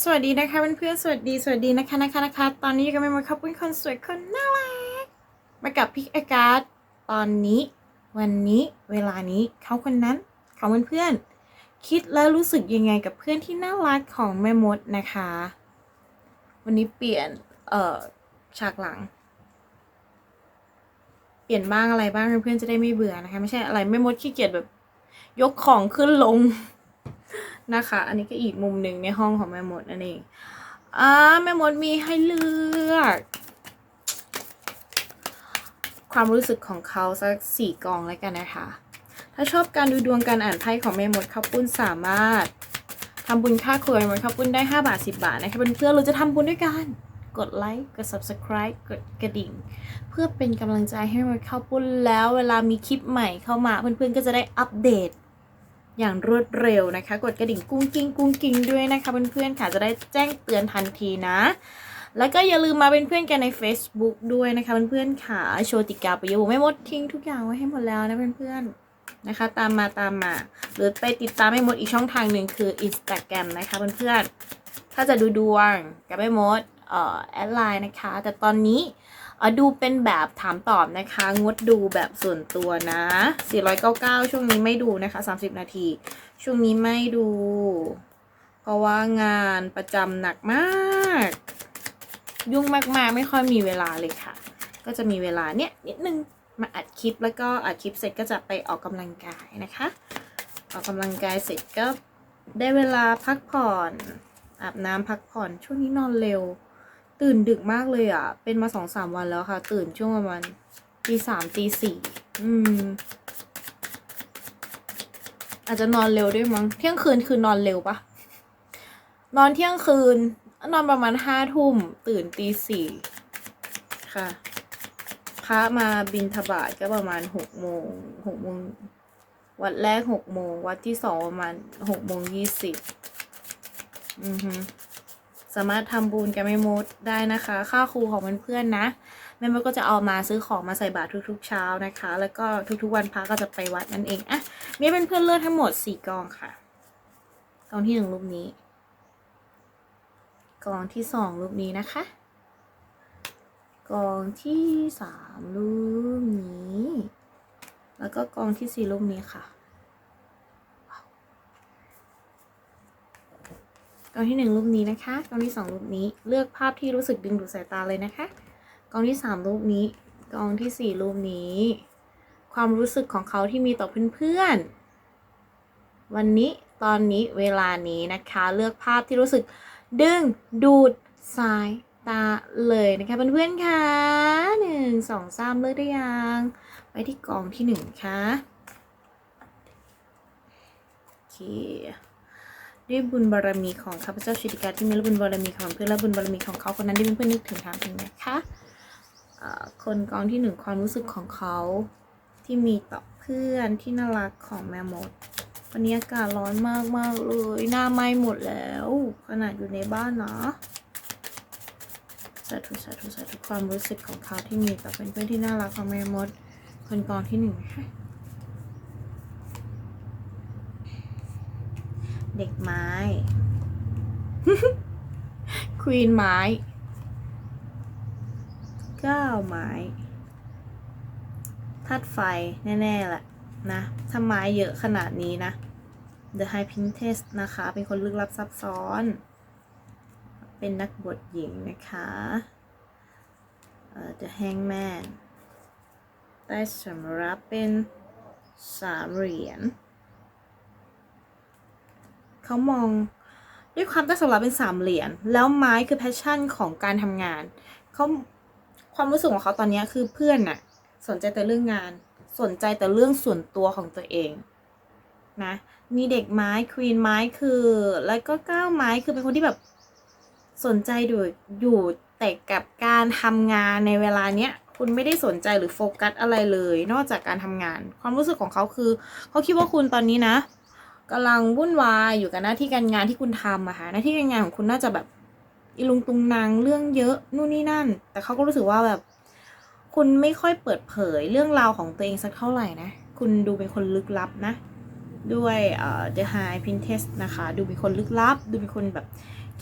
สวัสดีนะคะเพื่อนๆสวัสดีสวัสดีนะคะนะคะนะคะตอนนี้อยู่กับแม่มดครับเป็นคนสวยคนน่ารักมากับพิกอากาศตอนนี้ วันนี้เวลานี้เขาคนนั้นเขาเพื่อนๆคิดแล้วรู้สึกยังไงกับเพื่อนที่น่ารักของแม่มดนะคะ วันนี้เปลี่ยนเอ่อฉากหลัง เปลี่ยนบ้างอะไรบ้างเพื่อนๆจะได้ไม่เบื่อนะคะ ไม่ใช่อะไรแม่มดขี้เกียจแบบ ยกของขึ้นลง นะคะ อันนี้ก็อีกมุมหนึ่งในห้องของแม่มดนั่นเองอ่าแม่มดมีให้เลือก ความรู้สึกของเขาสักสี่กองแล้วกันนะคะ ถ้าชอบการดูดวงการอ่านไพ่ของแม่มดข้าวปุ้นสามารถทำบุญค่าครัวแม่มดข้าวปุ้นได้ 5 บาท 10 บาทนะคะเพื่อนๆเราจะทำบุญด้วยกันกดไลค์กด subscribe กดกระดิ่ง เพื่อเป็นกำลังใจให้แม่มดข้าปุ้นแล้วเวลามีคลิปใหม่เข้ามาเพื่อนๆก็จะได้อัปเดต อย่างรวดเร็วนะคะ กดกระดิ่งกุ้งกิ้งกุ้งกิ้งด้วยนะคะเพื่อนๆค่ะจะได้แจ้งเตือนทันทีนะ แล้วก็อย่าลืมมาเป็นเพื่อนกันใน Facebook ด้วยนะคะเพื่อนๆค่ะโชติกาประยชน์ไม่หมดทิ้งทุกอย่างไว้ให้หมดแล้วนะเพื่อนๆนะคะ ตามมาตามมา หรือไปติดตามไม่หมดอีกช่องทางหนึ่งคือ Instagram นะคะเพื่อนๆถ้าจะดูดวงกับไม่หมดเอ่อแอดไลน์นะคะ แต่ตอนนี้ อ่อดูเป็นแบบถามตอบนะคะ งดดูแบบส่วนตัวนะ 499 ช่วงนี้ไม่ดูนะคะ 30 นาที ช่วงนี้ไม่ดู เพราะว่างานประจำหนักมาก ยุ่งมากๆ ไม่ค่อยมีเวลาเลยค่ะ ก็จะมีเวลาเนี้ยนิดนึงมาอัดคลิปแล้วก็อัดคลิปเสร็จก็จะไปออกกำลังกายนะคะ ออกกำลังกายเสร็จก็ได้เวลาพักผ่อน อาบน้ำพักผ่อนช่วงนี้นอนเร็ว ตื่นดึกมากเลยอะ เป็นมาสองสามวันแล้วค่ะ ตื่นช่วงประมาณตีสามตีสี่อืม อาจจะนอนเร็วด้วยมั้ง เที่ยงคืนคือนอนเร็วปะนอนเที่ยงคืน นอนประมาณห้าทุ่ม ตื่นตีสี่ค่ะพระมาบินทบาทก็ประมาณหกโมงหกโมงวัดแรกหกโมงวัดที่สองประมาณหกโมงยี่สิบอือฮึ สามารถทำบุญแกับแม่มดได้นะคะ ค่าครูของเพื่อนๆนะ แม่มดก็จะเอามาซื้อของมาใส่บาตรทุกๆเช้านะคะ แล้วก็ทุกๆวันพระก็จะไปวัดนั่นเองอะนี่เป็นเพื่อนเลือกทั้งหมดสี่กองค่ะ กองที่หนึ่งรูปนี้ กองที่สองรูปนี้นะคะ กองที่สามรูปนี้ แล้วก็กองที่สี่รูปนี้ค่ะ กองที่หนึ่งรูปนี้นะคะ กองที่สองรูปนี้ เลือกภาพที่รู้สึกดึงดูดสายตาเลยนะคะ กองที่สามรูปนี้ กองที่สี่รูปนี้ ความรู้สึกของเขาที่มีต่อเพื่อนๆ วันนี้ ตอนนี้ เวลานี้นะคะ เลือกภาพที่รู้สึกดึงดูดสายตาเลยนะคะเพื่อนๆค่ะหนึ่งสองสามเลือกได้ยังไปที่กองที่หนึ่งค่ะโอเค ด้วยบุญบารมีของข้าพเจ้าชิติกาที่มีและบุญบารมีของเพื่อนและบุญบารมีของเขาคนนั้นที่เพื่อนๆนึกถึงทางถึงนะคะคนกองที่หนึ่งความรู้สึกของเขาที่มีต่อเพื่อนที่น่ารักของแม่มดวันนี้อากาศร้อนมากมากๆเลยหน้าไหม้หมดแล้ว ขนาดอยู่ในบ้านนะสาธุสาธุสาธุความรู้สึกของเขาที่มีต่อเพื่อนๆที่น่ารักของแม่มด คนกองที่หนึ่งนะคะ เด็กไม้ ควีนไม้เก้าไม้ธาตุไฟแน่ๆแหละนะถ้าไม้เยอะขนาดนี้นะ The High Princess นะคะ เป็นคนลึกลับซับซ้อน เป็นนักบวชหญิงนะคะเอ่อ The Hangman ได้สำรับเป็นสามเหรียญ เขามองด้วยความได้งสำหรับเป็นสามเหรียญแล้วไม้คือแพชชั่นของการทำงานเขาความรู้สึกของเขาตอนนี้คือเพื่อนน่ะ สนใจแต่เรื่องงาน สนใจแต่เรื่องส่วนตัวของตัวเองนะมีเด็กไม้ควีนไม้คือ แล้วก็ก้าวไม้คือเป็นคนที่แบบสนใจอยู่อยู่แต่กับการทำงานในเวลาเนี้ยคุณไม่ได้สนใจหรือโฟกัสอะไรเลย นอกจากการทำงาน ความรู้สึกของเขาคือเขาคิดว่าคุณตอนนี้นะ กำลังวุ่นวายอยู่กับหน้าที่การงานที่คุณทำอะค่ะหน้าที่การงานของคุณน่าจะแบบอีลุงตุงนางเรื่องเยอะนู่นนี่นั่น แต่เขาก็รู้สึกว่าแบบ คุณไม่ค่อยเปิดเผยเรื่องราวของตัวเองสักเท่าไหร่นะ คุณดูเป็นคนลึกลับนะ ด้วยเอ่อ The High Princess นะคะ ดูเป็นคนลึกลับ ดูเป็นคนแบบ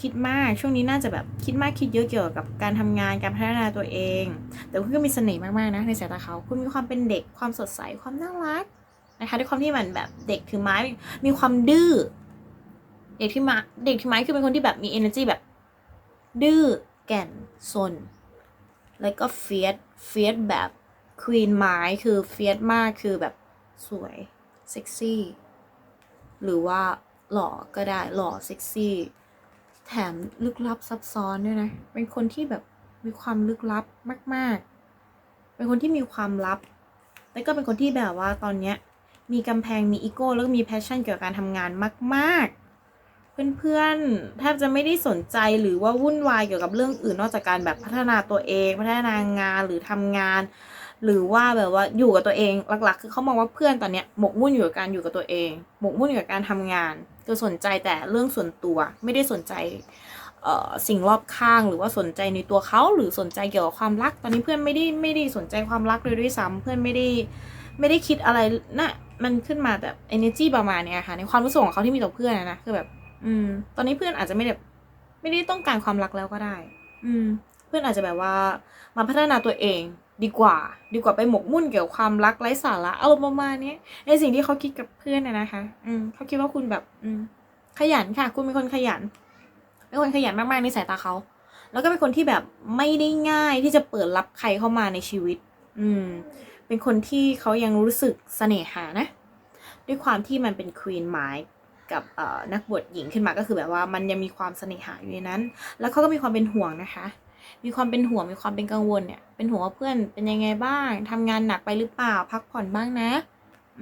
คิดมาก ช่วงนี้น่าจะแบบคิดมากคิดเยอะเกี่ยวกับการทำงานการพัฒนาตัวเอง แต่คุณก็มีเสน่ห์มากๆนะในสายตาเขา คุณมีความเป็นเด็กความสดใสความน่ารัก นะคะด้วยความที่มันแบบเด็กถือไม้มีความดื้อเด็กที่มาเด็กถือไม้คือเป็นคนที่แบบมี energy แบบ ดื้อแก่นซนแล้วก็เฟียสเฟียสแบบควีนไม้คือเฟียสมากคือแบบสวยเซ็กซี่หรือว่าหล่อก็ได้หล่อเซ็กซี่แถมลึกลับซับซ้อนด้วยนะ เป็นคนที่แบบมีความลึกลับมาก ๆ เป็นคนที่มีความลับ แล้วก็เป็นคนที่แบบว่าตอนเนี้ย มีกำแพงมีอีโก้แล้วก็มีแพชชั่นเกี่ยวกับการทำงานมาก ๆ เพื่อนๆแทบจะไม่ได้สนใจหรือว่าวุ่นวายเกี่ยวกับเรื่องอื่นนอกจากการแบบพัฒนาตัวเอง พัฒนางานหรือทำงาน หรือว่าแบบว่าอยู่กับตัวเองหลัก ๆ คือเขามองว่าเพื่อนตอนเนี้ยหมกมุ่นอยู่กับการอยู่กับตัวเอง หมกมุ่นอยู่กับการทำงานคือสนใจแต่เรื่องส่วนตัวไม่ได้สนใจสิ่งรอบข้างหรือว่าสนใจในตัวเขาหรือสนใจเกี่ยวกับความรัก ตอนนี้เพื่อนไม่ได้ไม่ได้สนใจความรักเลยด้วยซ้ำเพื่อนไม่ได้ไม่ได้คิดอะไรนะ มันขึ้นมาแบบ energy ประมาณเนี้ยค่ะ ในความรู้สึกของเขาที่มีต่อเพื่อนนะคือแบบ อืม ตอนนี้เพื่อนอาจจะไม่ได้ไม่ได้ต้องการความรักแล้วก็ได้ อืม เพื่อนอาจจะแบบว่า มาพัฒนาตัวเองดีกว่า ดีกว่าไปหมกมุ่นเกี่ยวกับความรักไร้สาระอารมณ์ประมาณนี้ในสิ่งที่เขาคิดกับเพื่อนนะนะคะ อืมเขาคิดว่าคุณแบบ อืม ขยันค่ะ คุณเป็นคนขยันเป็นคนขยันมากๆในสายตาเขาแล้วก็เป็นคนที่แบบไม่ได้ง่ายที่จะเปิดรับใครเข้ามาในชีวิต อืม เป็นคนที่เขายังรู้สึกเสน่หานะ ด้วยความที่มันเป็นควีนไม้กับนักบวชหญิงขึ้นมาก็คือแบบว่ามันยังมีความเสน่หาอยู่ในนั้น แล้วเขาก็มีความเป็นห่วงนะคะ มีความเป็นห่วงมีความเป็นกังวลเนี่ยเป็นห่วงว่าเพื่อนเป็นยังไงบ้างทำงานหนักไปหรือเปล่า พักผ่อนบ้างนะ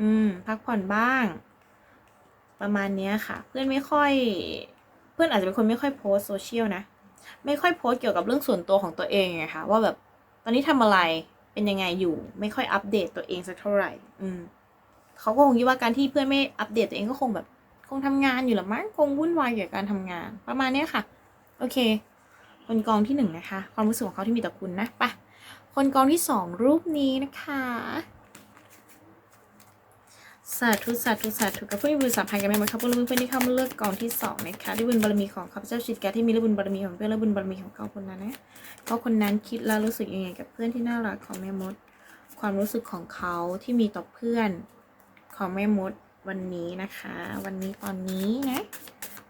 อืม พักผ่อนบ้าง ประมาณเนี้ยค่ะ เพื่อนไม่ค่อย เพื่อนอาจจะเป็นคนไม่ค่อยโพสโซเชียลนะ ไม่ค่อยโพสเกี่ยวกับเรื่องส่วนตัวของตัวเองไงคะว่าแบบตอนนี้ทำอะไร เป็นยังไงอยู่ ไม่ค่อยอัปเดตตัวเองสักเท่าไหร่ อืมเขาก็คงคิดว่าการที่เพื่อนไม่อัปเดตตัวเองก็คงแบบ คงทำงานอยู่ละมั้งคงวุ่นวายเกี่ยวกับการทำงาน ประมาณนี้ค่ะ โอเค คนกองที่หนึ่งนะคะ ความรู้สึกของเขาที่มีต่อคุณนะไปะคนกองที่สองรูปนี้นะคะ สาธุสาธุสาธุกับผู้มีบุญสัมพันธ์กันไหมครับเพื่อนเพื่อนที่เข้ามาเลือกกองที่สองนะคะด้วยบุญบารมีของข้าพเจ้าชิดแกที่มีและบุญบารมีของเพื่อนและบุญบารมีของเขาคนนั้นนะเขาคนนั้นคิดแล้วรู้สึกยังไงกับเพื่อนที่น่ารักของแม่มด ความรู้สึกของเขาที่มีต่อเพื่อนของแม่มดวันนี้นะคะ วันนี้ตอนนี้นะ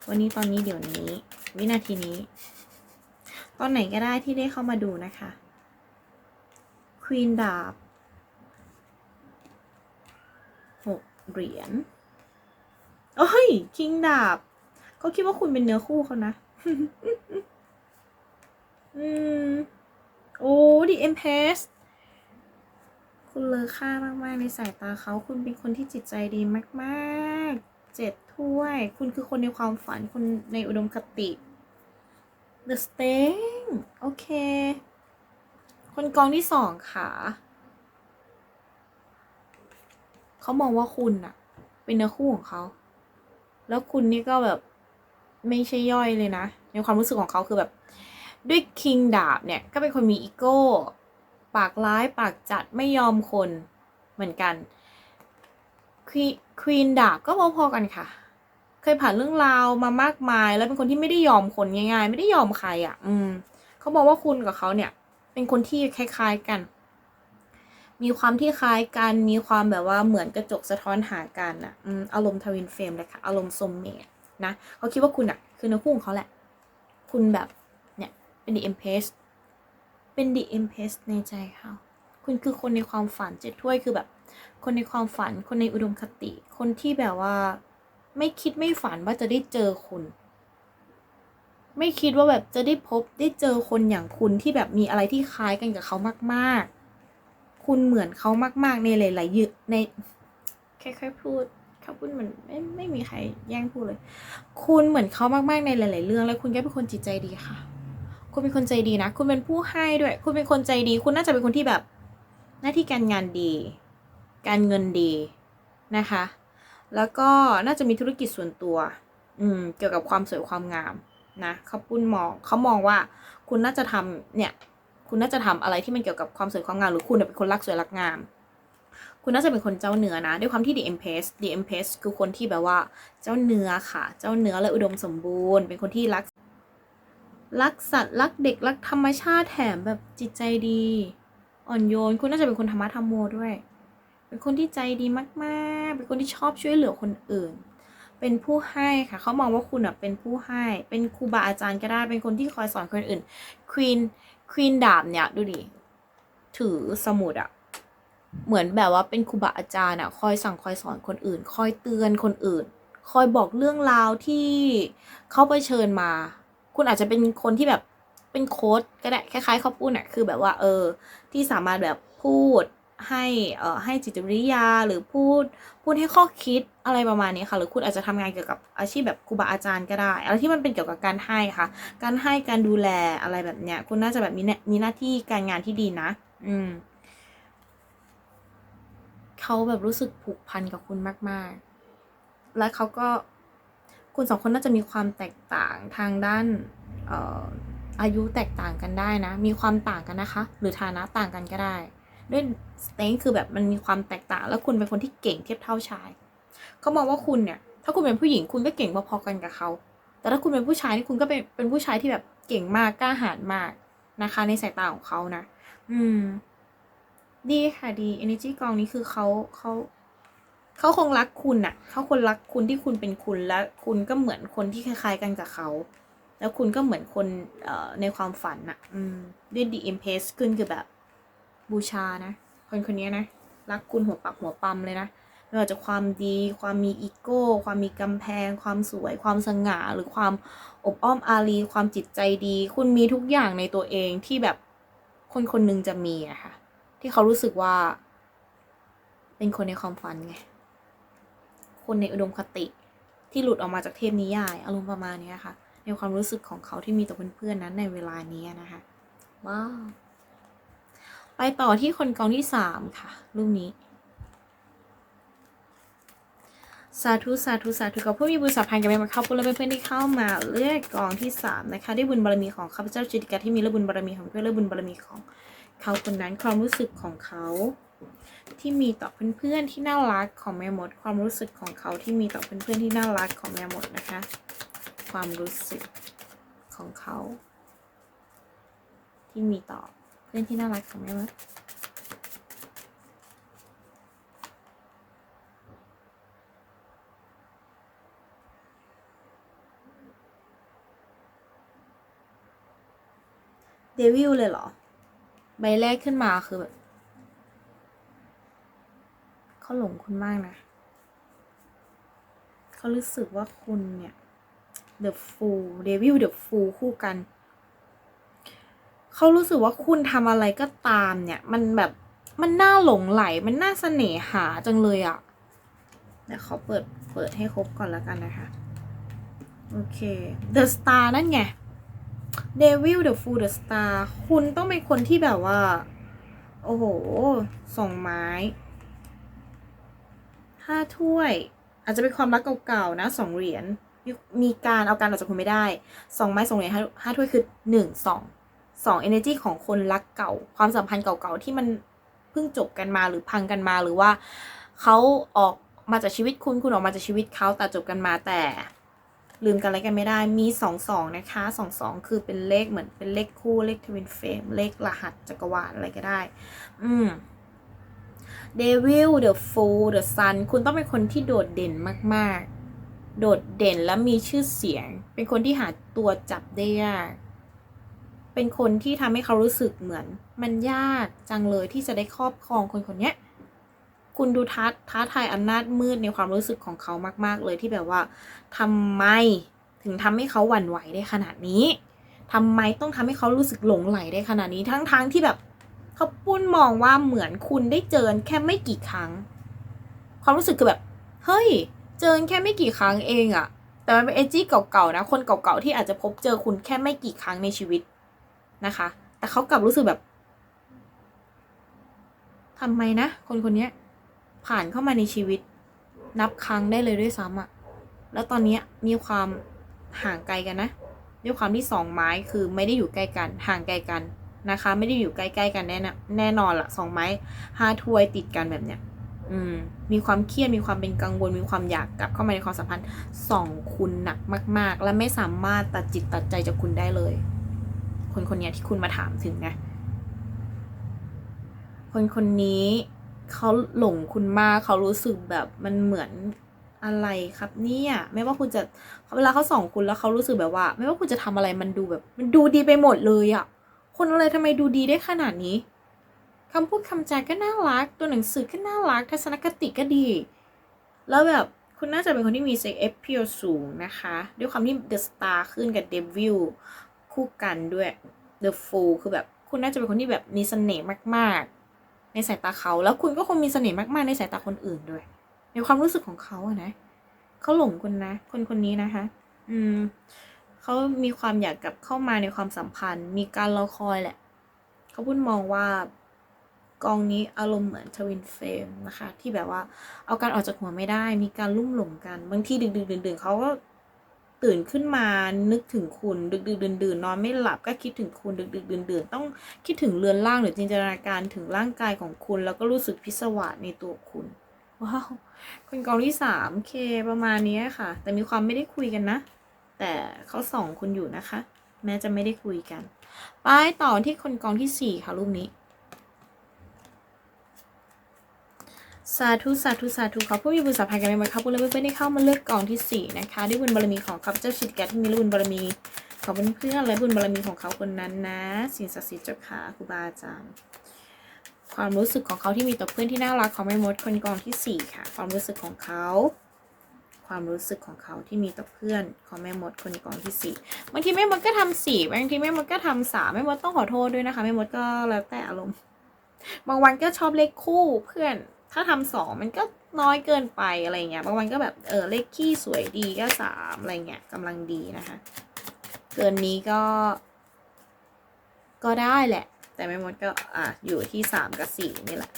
วันนี้ตอนนี้เดี๋ยวนี้ วินาทีนี้ ตอนไหนก็ได้ที่ได้เข้ามาดูนะคะควีนดาบหก เหรียญโอ้ย คิงดาบเขาคิดว่าคุณเป็นเนื้อคู่เขานะ อืม โอ้ดีเอ็มเพสคุณเลอค่ามาก ๆ ในสายตาเขา คุณเป็นคนที่จิตใจดีมาก ๆ เจ็ดถ้วย คุณคือคนในความฝัน คุณในอุดมคติ The Sting โอเค คนกองที่สองค่ะ เขามองว่าคุณอะเป็นเนื้อคู่ของเขา แล้วคุณนี่ก็แบบไม่ใช่ย่อยเลยนะ ในความรู้สึกของเขาคือแบบ ด้วยคิงดาบเนี่ยก็เป็นคนมีอีโก้ ปากร้ายปากจัดไม่ยอมคนเหมือนกันควีนดาบก็พอๆกันค่ะ เคยผ่านเรื่องราวมามากมาย แล้วเป็นคนที่ไม่ได้ยอมคนง่าย ๆ ไม่ได้ยอมใครอะ่ะ อืม เขาบอกว่าคุณกับเขาเนี่ย เป็นคนที่คล้าย ๆกัน มีความที่คล้ายกัน มีความแบบว่าเหมือนกระจกสะท้อนหากันอะอารมณ์ทวินเฟรมเลยค่ะอารมณ์สมเมตนะเขาคิดว่าคุณอะคือเนื้อคู่ของเขาแหละ คุณแบบเนี่ยเป็นดีเอ็มเพสเป็นดีเอ็มเพสในใจเขาคุณคือคนในความฝันเจ็ดถ้วยคือแบบ คนในความฝัน คนในอุดมคติ คนที่แบบว่า ไม่คิดไม่ฝันว่าจะได้เจอคุณไม่คิดว่าแบบจะได้พบได้เจอคนอย่างคุณที่แบบมีอะไรที่คล้ายกันกับเขามาก ๆ คุณเหมือนเขามาก ๆ ในหลายๆยึในค่อยๆพูดเขาพูดเหมือนไม่ไม่มีใครแย่งพูดเลย คุณเหมือนเขามากๆในหลาย ๆ เรื่อง แล้วคุณก็เป็นคนจิตใจดีค่ะ คุณเป็นคนใจดีนะ คุณเป็นผู้ให้ด้วย คุณเป็นคนใจดี คุณน่าจะเป็นคนที่แบบ หน้าที่การงานดี การเงินดีนะคะ แล้วก็น่าจะมีธุรกิจส่วนตัว อืม เกี่ยวกับความสวยความงามนะเขาปุ้นมองเขามองว่าคุณน่าจะทำเนี่ย คุณน่าจะทำอะไรที่มันเกี่ยวกับความสวยความงามหรือคุณเป็นคนรักสวยรักงาม คุณน่าจะเป็นคนเจ้าเนื้อนะ ด้วยความที่ The Empress The Empress คือคนที่แบบว่าเจ้าเนื้อค่ะ เจ้าเนื้อและอุดมสมบูรณ์ เป็นคนที่รัก รักสัตว์รักเด็กรักธรรมชาติแถมแบบจิตใจดี อ่อนโยน คุณน่าจะเป็นคนธรรมะธรรมโมด้วย เป็นคนที่ใจดีมากๆ เป็นคนที่ชอบช่วยเหลือคนอื่นเป็นผู้ให้ค่ะเขามองว่าคุณอะเป็นผู้ให้ เป็นครูบาอาจารย์ก็ได้ เป็นคนที่คอยสอนคนอื่นควีน ควีนดาบเนี่ยดูดิถือสมุดอะเหมือนแบบว่าเป็นครูบาอาจารย์อะคอยสั่งคอยสอนคนอื่น คอยเตือนคนอื่น คอยบอกเรื่องราวที่เขาไปเชิญมา คุณอาจจะเป็นคนที่แบบเป็นโค้ดก็ได้คล้ายๆเขาพูดน่ะคือแบบว่าเออ ที่สามารถแบบพูด ให้เอ่อให้จิตวิทยาหรือพูดพูดให้ข้อคิดอะไรประมาณนี้ค่ะ หรือคุณอาจจะทำงานเกี่ยวกับอาชีพแบบครูบาอาจารย์ก็ได้อะไรที่มันเป็นเกี่ยวกับการให้ค่ะ การให้การดูแลอะไรแบบเนี้ย คุณน่าจะแบบมีเนี่ยมีหน้าที่การงานที่ดีนะ อืมเขาแบบรู้สึกผูกพันกับคุณมาก ๆ และเขาก็คุณสองคนน่าจะมีความแตกต่างทางด้านเอ่ออายุแตกต่างกันได้นะ มีความต่างกันนะคะ หรือฐานะต่างกันก็ได้ ด้วยสเต็งคือแบบมันมีความแตกต่าง แล้วคุณเป็นคนที่เก่งเทียบเท่าชายเขามองว่าคุณเนี่ย ถ้าคุณเป็นผู้หญิงคุณก็เก่งพอๆกันกับเขา แต่ถ้าคุณเป็นผู้ชายนี่คุณก็เป็นเป็นผู้ชายที่แบบเก่งมากกล้าหาญมากนะคะ ในสายตาของเขานะ อืม ดีค่ะดี energy กองนี้คือเขาเขาเขาคงรักคุณน่ะ เขาคนรักคุณที่คุณเป็นคุณและคุณก็เหมือนคนที่คล้าย ๆ กันกับเขา แล้วคุณก็เหมือนคนเอ่อในความฝันน่ะ อืมด้วย the impress ขึ้นคือแบบ บูชานะคนคนนี้นะรักคุณหัวปักหัวปั๊มเลยนะไม่ว่าจะความดี ความมีอีโก้ ความมีกำแพง ความสวย ความสง่า หรือความอบอ้อมอารี ความจิตใจดี คุณมีทุกอย่างในตัวเองที่แบบคนคนหนึงจะมีอะค่ะ ที่เขารู้สึกว่า เป็นคนในความฝันไง คนในอุดมคติ ที่หลุดออกมาจากเทพนิยาย อารมณ์ประมาณนี้ค่ะ ในความรู้สึกของเขาที่มีต่อเพื่อนๆนั้นในเวลานี้นะคะ ว้าว ไปต่อที่คนกองที่สามค่ะรูปนี้สาธุสาธุสาธุกับผู้มีบุญสัมพันธ์กับแม่มาเข้าปุณและเพื่อนๆที่เข้ามาเลือกกองที่สามนะคะได้บุญบารมีของข้าพเจ้าจิติกาที่มีและบุญบารมีของเพื่อนและบุญบารมีของเขาคนนั้นความรู้สึกของเขา ที่มีต่อเพื่อนๆที่น่ารักของแม่มด ความรู้สึกของเขาที่มีต่อเพื่อนๆที่น่ารักของแม่มดนะคะ ความรู้สึกของเขา ที่มีต่อ เพื่อนที่น่ารักของแม่มดเดวิลเลยเหรอ ใบแรกขึ้นมาคือแบบเขาหลงคุณมากนะ เขารู้สึกว่าคุณเนี่ย The Fool Devil The Fool คู่กัน เขารู้สึกว่าคุณทำอะไรก็ตามเนี่ย มันแบบมันน่าหลงไหล มันน่าเสน่หาจังเลยอะ่ะเดี๋ยวเขาเปิดเปิดให้ครบก่อนแล้วกันนะคะ โอเค The Star นั่นไง Devil the Fool the Star คุณต้องเป็นคนที่แบบว่า โอ้โหสองไม้ห้าถ้วย อาจจะเป็นความรักเก่าๆนะสองเหรียญมีการเอาการออกจากคุณไม่ได้สองไม้สองเหรียญห้าถ้วยคือหนึ่งสอง สอง energy ของคนรักเก่า ความสัมพันธ์เก่าๆที่มันเพิ่งจบกันมาหรือพังกันมาหรือว่าเขาออกมาจากชีวิตคุณคุณออกมาจากชีวิตเขาแต่จบกันมาแต่ลืมกันอะไรกันไม่ได้มีสองสองนะคะสองสองคือเป็นเลขเหมือนเป็นเลขคู่เลขทวินเฟรมเลขรหัสจักรวาลอะไรก็ได้ อืม Devil the Fool the Sun คุณต้องเป็นคนที่โดดเด่นมาก ๆ โดดเด่นและมีชื่อเสียง เป็นคนที่หาตัวจับได้ยาก เป็นคนที่ทำให้เขารู้สึกเหมือน มันยากจังเลยที่จะได้ครอบครองคนคนนี้คุณดูท้าท้าทายอำนาจมืดในความรู้สึกของเขามาก ๆ เลยที่แบบว่าทำไมถึงทำให้เขาหวั่นไหวได้ขนาดนี้ทำไมต้องทำให้เขารู้สึกหลงไหลได้ขนาดนี้ทั้งๆทที่แบบเขาปุ้นมองว่าเหมือนคุณได้เจอนแค่ไม่กี่ครั้ง ความรู้สึกคือแบบ เฮ้ย เจอนแค่ไม่กี่ครั้งเองอะแต่มันเป็นเอจี้เก่าๆนะ คนเก่าๆที่อาจจะพบเจอคุณแค่ไม่กี่ครั้งในชีวิต นะคะ แต่เขากลับรู้สึกแบบทำไมนะ คนคนนี้ผ่านเข้ามาในชีวิต นับครั้งได้เลยด้วยซ้ำอะแล้วตอนนี้มีความห่างไกลกันนะด้วยความที่สองไม้คือไม่ได้อยู่ใกล้กันห่างไกลกันนะคะ ไม่ได้อยู่ใกล้ๆกันแน่นะแน่นอนละสองไม้ห้าถ้วยติดกันแบบเนี้ยอืมมีความเครียดมีความเป็นกังวลมีความอยากกลับเข้ามาในความสัมพันธ์สองคุณหนักมาก ๆ และไม่สามารถตัดจิตตัดใจจากคุณได้เลย คนคนนี้ที่คุณมาถามถึงไงคนคนนี้เขาหลงคุณมากเขารู้สึกแบบมันเหมือนอะไรครับเนี่ยไม่ว่าคุณจะเวลาเขาส่องคุณแล้วเขารู้สึกแบบว่า ไม่ว่าคุณจะทำอะไรมันดูแบบ มันดูดีไปหมดเลยอะคนอะไรทำไมดูดีได้ขนาดนี้คำพูดคำจาก็น่ารัก ตัวหนังสือก็น่ารัก ทัศนคติก็ดี แล้วแบบคุณน่าจะเป็นคนที่มีเซ็กเอฟเพียสูงนะคะ ด้วยความที่เดอะสตาร์ขึ้นกับเดวิล คู่กันด้วยเดอะฟูลคือแบบคุณน่าจะเป็นคนที่แบบมีเสน่ห์มาก ๆ ในสายตาเขา แล้วคุณก็คงมีเสน่ห์มาก ๆ ในสายตาคนอื่นด้วย ในความรู้สึกของเขาอะนะเขาหลงคุณนะ คนคนนี้นะคะ อืมเขามีความอยากกลับเข้ามาในความสัมพันธ์ มีการรอคอยแหละ เขาพูดมองว่ากองนี้อารมณ์เหมือนทวินเฟมนะคะ ที่แบบว่าเอาการออกจากหัวไม่ได้ มีการลุ่มหลงกัน บางทีดึกดึกดื่นๆเขาก็ ตื่นขึ้นมานึกถึงคุณดึกดึกดื่นดื่นนอนไม่หลับก็คิดถึงคุณดึกดึกดื่นดื่นต้องคิดถึงเรือนร่างหรือจินตนาการถึงร่างกายของคุณ แล้วก็รู้สึกพิศวาสในตัวคุณว้าวคนกองที่สามเคประมาณนี้ค่ะ แต่มีความไม่ได้คุยกันนะ แต่เขาส่องคุณอยู่นะคะ แม้จะไม่ได้คุยกัน ไปต่อที่คนกองที่สี่ค่ะรูปนี้ สาธุสาธุสาธุขอผู้มีบุญสัมพันธ์กันไปหมครับผู้เล่นเพื่อนได้เข้ามาเลือกกองที่สี่นะคะ ด้วยบุญบารมีของข้าพเจ้าชิดแกที่มีบุญบารมีของเพื่อนๆและบุญบารมีของเขาคนนั้นนะ สิ่งศักดิ์สิทธิ์เจ้าขาครูบาอาจารย์ความรู้สึกของเขาที่มีต่อเพื่อนที่น่ารักของแม่มดคนกองที่สี่ค่ะ ความรู้สึกของเขาความรู้สึกของเขาที่มีต่อเพื่อนของแม่มดคนกองที่สี่บางทีแม่มดก็ทำสี่บางทีแม่มดก็ทำสามแม่มดต้องขอโทษด้วยนะคะแม่มดก็แล้วแต่อารมณ์บางวันก็ชอบเลขคู่เพื่อน ถ้าทำสองมันก็น้อยเกินไปอะไรเงี้ยบางวันก็แบบเออเลขขี้สวยดีก็สามอะไรเงี้ยกำลังดีนะคะ เกินนี้ก็ ก็ได้แหละ แต่แม่มดก็อะอยู่ที่สามกับสี่นี่แหละ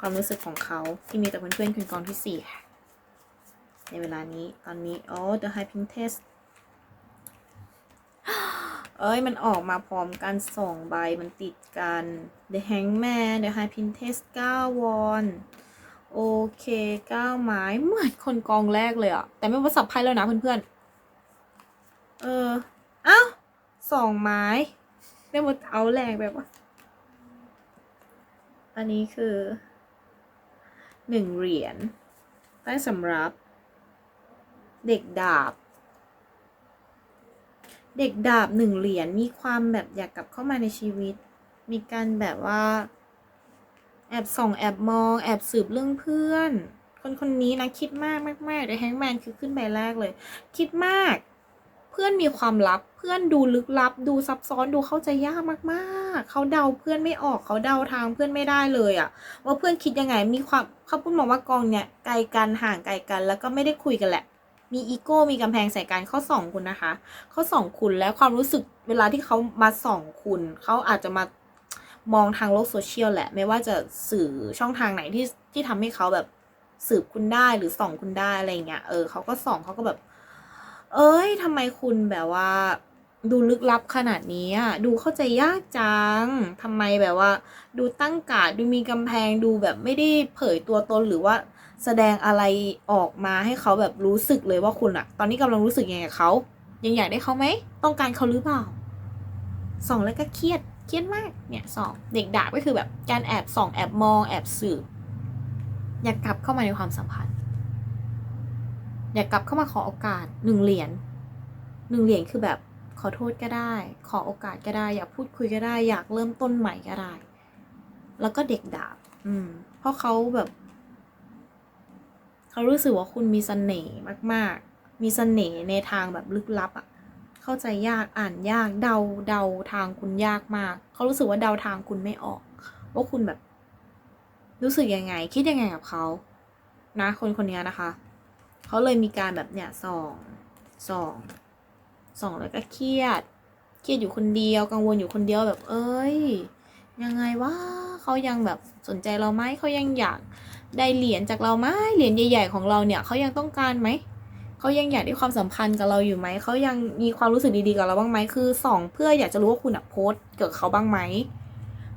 ความรู้สึกของเขาที่มีแต่เพื่อนๆคือกองที่สี่ค่ะในเวลานี้ตอนนี้ โอ้ The High Pink Test เอ้ย มันออกมาพร้อมกันสองใบมันติดกัน The Hangman The High Pink Test 9วอนโอเค9ไม้เหมือนคนกองแรกเลยอะแต่ไม่ว่าสับไพ่แล้วนะเพื่อนๆ เออ เอ้าสองไม้ได้หมดเอาแรงแบบว่า อันนี้คือหนึ่งเหรียญใต้สำรับ เด็กดาบ เด็กดาบหนึ่งเหรียญมีความแบบอยากกลับเข้ามาในชีวิต มีการแบบว่า แอบส่องแอบมอง แอบสืบเรื่องเพื่อน คนคนนี้นะคิดมากมากๆแต่แฮงแมนคือขึ้นใบแรกเลย คิดมาก เพื่อนมีความลับ เพื่อนดูลึกลับ ดูซับซ้อนดูเข้าใจยากมากๆ เขาเดาเพื่อนไม่ออกเขาเดาทางเพื่อนไม่ได้เลยอะว่าเพื่อนคิดยังไงมีความเขาพูดมองว่ากองเนี่ยไกลกันห่างไกลกัน แล้วก็ไม่ได้คุยกันแหละ มีอีโก้มีกำแพงใส่กันเขาส่องคุณนะคะเขาส่องคุณและความรู้สึกเวลาที่เขามาส่องคุณเขาอาจจะมามองทางโลกโซเชียลแหละ ไม่ว่าจะสื่อช่องทางไหนที่ที่ทำให้เขาแบบสืบคุณได้หรือส่องคุณได้อะไรเงี้ยเออเขาก็ส่องเขาก็แบบ เอ้ยทำไมคุณแบบว่า ดูลึกลับขนาดนี้อะดูเข้าใจยากจังทำไมแบบว่า ดูตั้งกาดดูมีกำแพงดูแบบไม่ได้เผยตัวตนหรือว่า แสดงอะไรออกมาให้เขาแบบรู้สึกเลยว่าคุณอะตอนนี้กำลังรู้สึกยังไงกับเขายังอยากได้เขาไหมต้องการเขาหรือเปล่าส่องแล้วก็เครียดเครียดมากเนี่ยส่องเด็กด่าก็คือแบบการแอบส่องแอบมองแอบสืบอยากกลับเข้ามาในความสัมพันธ์ อยากกลับเข้ามาขอโอกาสหนึ่งเหรียญหนึ่งเหรียญคือแบบขอโทษก็ได้ ขอโอกาสก็ได้ อยากพูดคุยก็ได้ อยากเริ่มต้นใหม่ก็ได้ แล้วก็เด็กดาบ อืม เพราะเขาแบบ เขารู้สึกว่าคุณมีเสน่ห์มากๆ มีเสน่ห์ในทางแบบลึกลับอะ่ะ เข้าใจยากอ่านยากเดาเดาทางคุณยากมาก เขารู้สึกว่าเดาทางคุณไม่ออก ว่าคุณแบบ รู้สึกยังไง คิดยังไงกับเขา นะคนคนนี้นะคะ เขาเลยมีการแบบเนี่ยส่องส่องส่องแล้วก็เครียด เครียดอยู่คนเดียว กังวลอยู่คนเดียวแบบ เอ้ย ยังไงวะเขายังแบบสนใจเราไหมเขายังอยาก ได้เหรียญจากเราไหมเหรียญใหญ่ ๆ ของเราเนี่ยเขายังต้องการไหมเขายังอยากได้ความสัมพันธ์กับเราอยู่ไหมเขายังมีความรู้สึกดีๆกับเราบ้างไหมคือส่องเพื่ออยากจะรู้ว่าคุณอะโพสเกี่ยวกับเขาบ้างไหม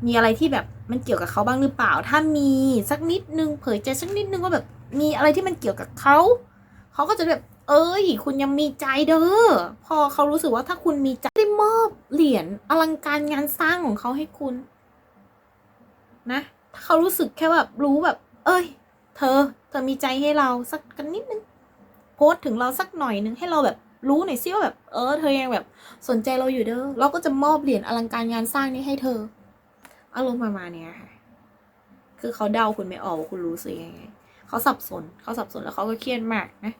มีอะไรที่แบบมันเกี่ยวกับเขาบ้างหรือเปล่า ถ้ามีสักนิดนึงเผยใจสักนิดนึงว่าแบบมีอะไรที่มันเกี่ยวกับเขาเขาก็จะแบบเอ้ย คุณยังมีใจเด้อ พอเขารู้สึกว่าถ้าคุณมีใจได้มอบเหรียญอลังการงานสร้างของเขาให้คุณ นะ ถ้าเขารู้สึกแค่แบบรู้แบบ เอ้ย เธอ เธอมีใจให้เราสักกันนิดนึง โพสถึงเราสักหน่อยนึงให้เราแบบรู้หน่อยซิว่าแบบเออเธอยังแบบสนใจเราอยู่เด้อเราก็จะมอบเหรียญอลังการงานสร้างนี้ให้เธอ อารมณ์ประมาณเนี้ยค่ะ คือเขาเดาคุณไม่ออกว่าคุณรู้สึกยังไงเขาสับสนเขาสับสนแล้วเขาก็เครียดมากนะ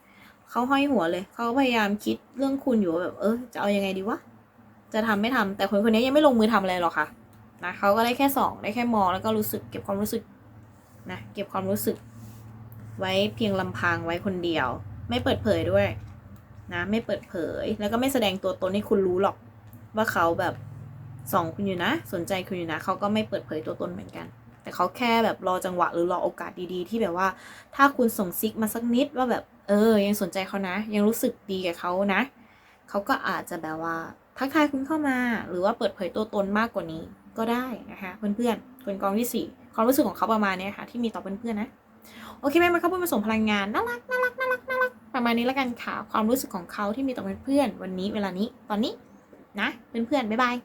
เขาห้อยหัวเลย เขาพยายามคิดเรื่องคุณอยู่ว่าแบบ เออจะเอายังไงดีวะจะทำไม่ทำแต่คนคนนี้ยังไม่ลงมือทำอะไรหรอกค่ะนะเขาก็ได้แค่สองได้แค่มองแล้วก็รู้สึกเก็บความรู้สึก นะเก็บความรู้สึก ไว้เพียงลำพังไว้คนเดียว ไม่เปิดเผยด้วย นะไม่เปิดเผย แล้วก็ไม่แสดงตัวตนให้คุณรู้หรอก ว่าเขาแบบส่องคุณอยู่นะ สนใจคุณอยู่นะเขาก็ไม่เปิดเผยตัวตนเหมือนกัน แต่เขาแค่แบบรอจังหวะหรือรอโอกาสดีๆ ที่แบบว่า ถ้าคุณส่งซิกมาสักนิดว่าแบบ เออ ยังสนใจเขานะ ยังรู้สึกดีกับเขานะเขาก็อาจจะแบบว่าทักทายคุณเข้ามา หรือว่าเปิดเผยตัวตนมากกว่านี้ก็ได้นะคะเพื่อนๆคนกองที่สี่ ความรู้สึกของเขาประมาณนี้ค่ะ ที่มีต่อเพื่อนๆนะ โอเคไหมมันเข้าพูดผสมพลังงานน่ารักน่ารักน่ารักน่ารักประมาณนี้แล้วกันค่ะ ความรู้สึกของเขาที่มีต่อเพื่อนๆวันนี้เวลานี้ตอนนี้นะ เพื่อนๆบ๊ายบาย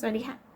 สวัสดีค่ะ